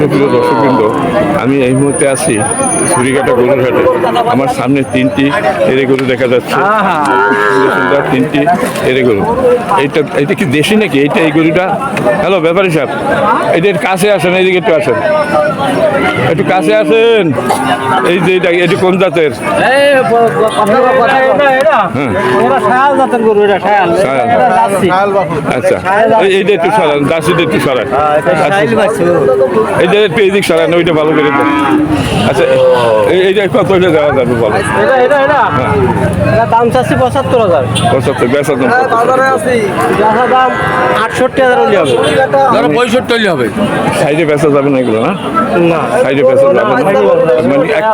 সুপ্রিয় দর্শকবৃন্দ আমি এই মুহূর্তে আছি ছুরিকাটা গরুর হাটে আমার সামনে তিনটি এরে গরু দেখা যাচ্ছে। সুন্দর তিনটি এরে গরু। এইটা এটা কি দেশি নাকি? এইটা এই গরুটা? হ্যালো ব্যাপারী সাহেব এদের কাছে আসেন এইদিকে একটু আসেন। একটু কাছে আসেন। এই যে এটা এটি কোন জাতের? হ্যাঁ। আচ্ছা। এই- এইটা একটু সরান দাসিটা একটু সরান। আচ্ছা এইটা একটু এদিক সরান ওইটা ভালো করে আচ্ছা এই- এইটা কত হইলে দেওয়া যাবে বলো। দাম চাচ্ছি পঁচাত্তর হাজার। পঁচাত্তর বেচা দাম কত? বেচা দাম আটষট্টি হাজার হলে হবে। ধরো পঁয়ষট্টি হলে হবে। সাইডে বেচা যাবে না এগুলো না? না। সাইডে বেচা যাবে না? মানে এক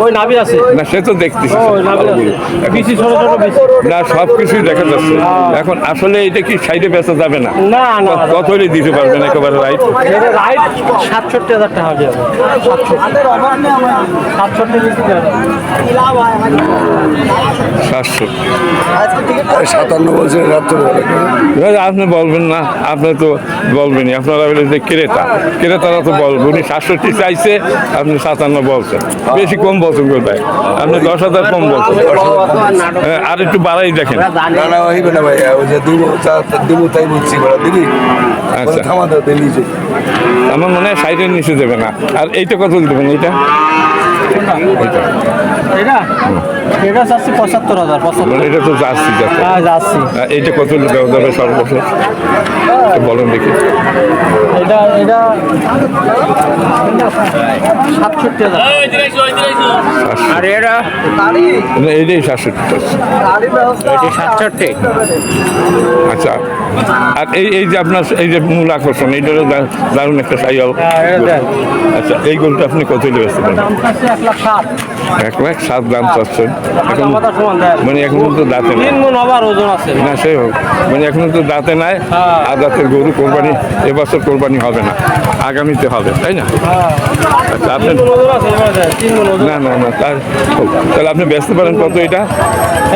ওই নাভি আছে। না সে তো দেখতেছি ওই নাভি আছে। বেশি ছোট ছোট বেশি। না সব কিছুই দেখা যাচ্ছে। এখন আসলে এটা কি সাইডে বেচা যাবে না? না না কত- হলে দিতে পারবেন? একেবারে রাইট এটা রাইট সাতষট্টি হাজার টাকা দিয়ে হবে সাতষট্টি। বেশি দেওয়া সাতান্ন বছরের রাত্রে। এবার আপনি বলবেন না আপনি তো বলবেনই। আপনারা বলে যে ক্রেতা ক্রেতারা তো বলবেন উনি সাতষট্টি চাইছে আপনি সাতান্ন বলছেন। বেশি কম বলছেন কোথায় আপনি দশ হাজার কম বলছেন। হ্যাঁ, আর একটু বাড়াই দেখেন। আচ্ছা। আমার মনে হয় সাইডের নিচে দেবে না। আর এইটা কত দেবেন এইটা? এইটা। এটা? এটা চাচ্ছি পঁচাত্তর হাজার পঁচাত্তর। মানে এটা তো যাচ্ছি যাচ্ছে। হ্যাঁ এইটা কত যাবে সর্বশেষ বলেন দেখি। এটা এটা সাতষট্টি হাজার। আর এরা? না, এইটাই সাতষট্টি। সাতষট্টি। আচ্ছা। আর এই এই যে আপনার এই যে মূল আকর্ষণ এইটারও দারুণ একটা সাইকেল হ্যাঁ, আচ্ছা এই গরুটা আপনি কত দাম এক লাখ সাত দাম চাচ্ছেন এখন মানে এখনও তো দাঁতে মন না সেই হোক। মানে এখনও তো দাঁতে নাই হ্যাঁ। আর দাঁতের গরু কোরবানি এবছর কোরবানি হবে না। আগামীতে হবে তাই না? হ্যাঁ। আচ্ছা আপনি মন মন না না না তার তাহলে আপনি বেচতে পারেন কত এটা?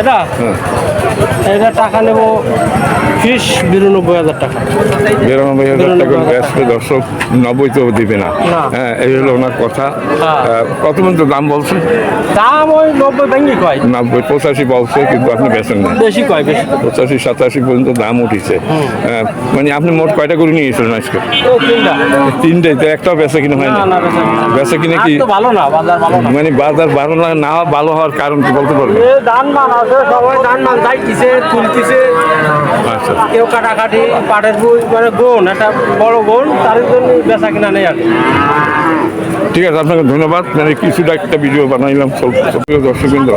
এটা? হ্যাঁ। এটা টাকা নেব ত্রিশ বিরানব্বই হাজার টাকা। বিরানব্বই হাজার টাকা ব্যস্ত দর্শক নব্বই তো দিবে না। হ্যাঁ এই হলো ওনার কথা। কত পর্যন্ত দাম বলছে দাম ওই নব্বই কয়? নব্বই পঁচাশি বলছে কিন্তু আপনি বেচেন না। বেশি কয় বেশি? পঁচাশি সাতাশি পর্যন্ত দাম উঠেছে। মানে আপনি মোট কয়টা করে নিয়ে গেছিলেন আজকে? ও তিনটা। তিনটে তো একটাও বেচা কিনা হয় না বেচা কিনে কি ভালো না বাজার ভালো না। মানে বাজার ভালো না না ভালো হওয়ার কারণ কি বলতে পারবেন? ধান মান আছে সবাই ধান মান যাইতেছে তুলতেছে। আচ্ছা। কেউ কাটাকাটি পাটের বই মানে গোন একটা বড় গোন তার জন্য বেচা কিনা নেই আর ঠিক আছে আপনাকে ধন্যবাদ। মানে কিছুটা একটা ভিডিও বানাইলাম প্রিয় দর্শকবৃন্দ,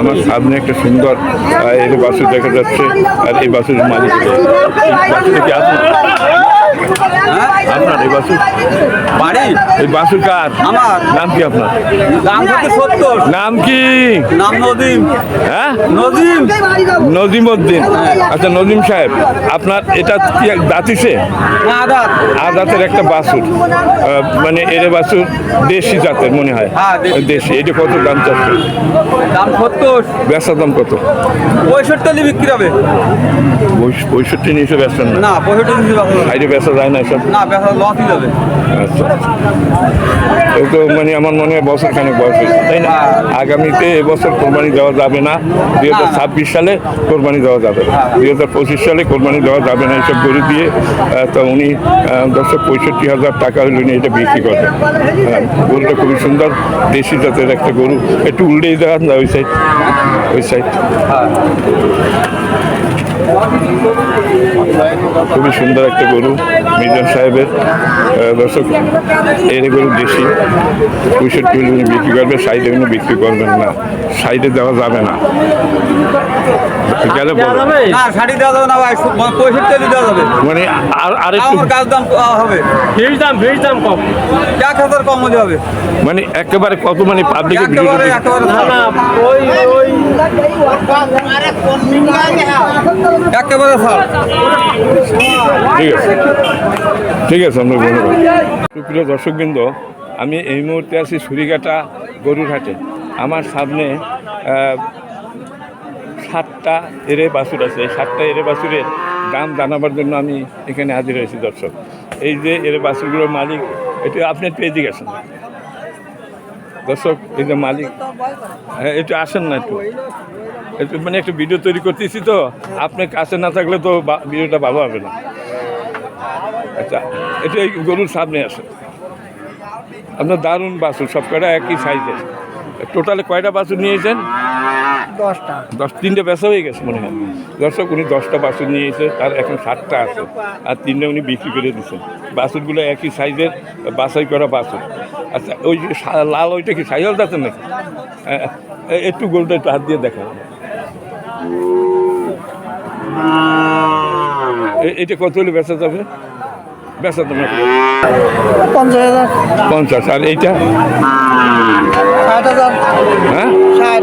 আমার সামনে একটা সুন্দর এই বাসে দেখা যাচ্ছে, আর এই বাসের মালিক থেকে কি আপনার আপনার এই বাসুর? বাড়ি? এই বাসুর কার? আমার। নাম কি আপনার? দাম হচ্ছে সত্তর। নাম কি? নাম নদীম। হ্যাঁ? নদীম। উদ্দিন আচ্ছা সাহেব আপনার এটা কি দাঁতিছে আদাতের একটা বাসুর। মানে এর বাসুর দেশি জাতের মনে হয়। হ্যাঁ, দেশি। এটা কত দাম চাচ্ছে? দাম সত্তর। বেচার দাম কত? পঁয়ষট্টি বিক্রি হবে। পঁয়ষট্টি নিচে বেচছেন না? না পঁয়ষট্টি বেচা যায় না এসব না লসই যাবে। আচ্ছা। এই তো মানে আমার মনে হয় বছর খানেক বয়স হয়েছে, তাই না? আগামীতে এবছর কোরবানি দেওয়া যাবে না। দুই হাজার ছাব্বিশ সালে কোরবানি দেওয়া যাবে দুই হাজার পঁচিশ সালে কোরবানি দেওয়া যাবে না এইসব গরু দিয়ে। তো উনি দশশো পঁয়ষট্টি হাজার টাকা হলে উনি এটা বিক্রি করবেন হ্যাঁ, গরুটা খুবই সুন্দর দেশি জাতের একটা গরু। একটু উল্টেই দেখান না ওই সাইড ওই সাইড খুবই সুন্দর একটা গরু মিজান সাহেবের দর্শক এর গরু দেশি। পঁয়ষট্টি হলে উনি বিক্রি করবে সাইডে উনি বিক্রি করবেন না। সাইডে দেওয়া যাবে না। গেলে দেওয়া বলো। যাবে না শাড়ি দেওয়া যাবে না ভাই সু- পঁয়ষট্টি হলে দেওয়া যাবে। মানে আর আর একটু কাজ দাম হবে। দাম দাম কম। এক হাজার কম হবে। মানে একেবারে কত মানে পাবলিকের একেবারে একেবারে না না ওই ওই ঠিক আছে। ঠিক আছে আমরা দর্শকবৃন্দ, আমি এই মুহূর্তে আছি সুরিঘাটা গরুর হাটে। আমার সামনে সাতটা এরে বাছুর আছে। এই সাতটা এরে বাছুরের দাম জানাবার জন্য আমি এখানে হাজির হয়েছি, দর্শক। এই যে এর বাসগুলোর মালিক, এটা আপনি একটু এদিকে আসেন দর্শক, এই যে মালিক হ্যাঁ একটু আসেন না একটু। একটু মানে একটু ভিডিও তৈরি করতেছি তো আপনি কাছে না থাকলে তো ভিডিওটা ভালো হবে না। আচ্ছা এটা এই গরুর সামনে আসে আপনার দারুণ বাসুর সব কয়টা একই সাইজের টোটালে কয়টা বাসুর নিয়েছেন? দশটা। দশ তিনটে বেচা হয়ে গেছে মনে হয়। দর্শক উনি দশটা বাছুর নিয়েছে তার এখন সাতটা আছে। আর তিনটে উনি বিক্রি করে দিচ্ছেন বাছুরগুলো একই সাইজের বাছাই করা বাছুর আচ্ছা ওই যে লাল ওইটা কি সাইজল যাচ্ছে নাকি? একটু গোলটা একটু হাত দিয়ে দেখা এটা কত হলে বেচা যাবে? বেচা তোমার পঞ্চাশ হাজার। পঞ্চাশ আর এইটা? ষাট হাজার। হ্যাঁ? ষাট।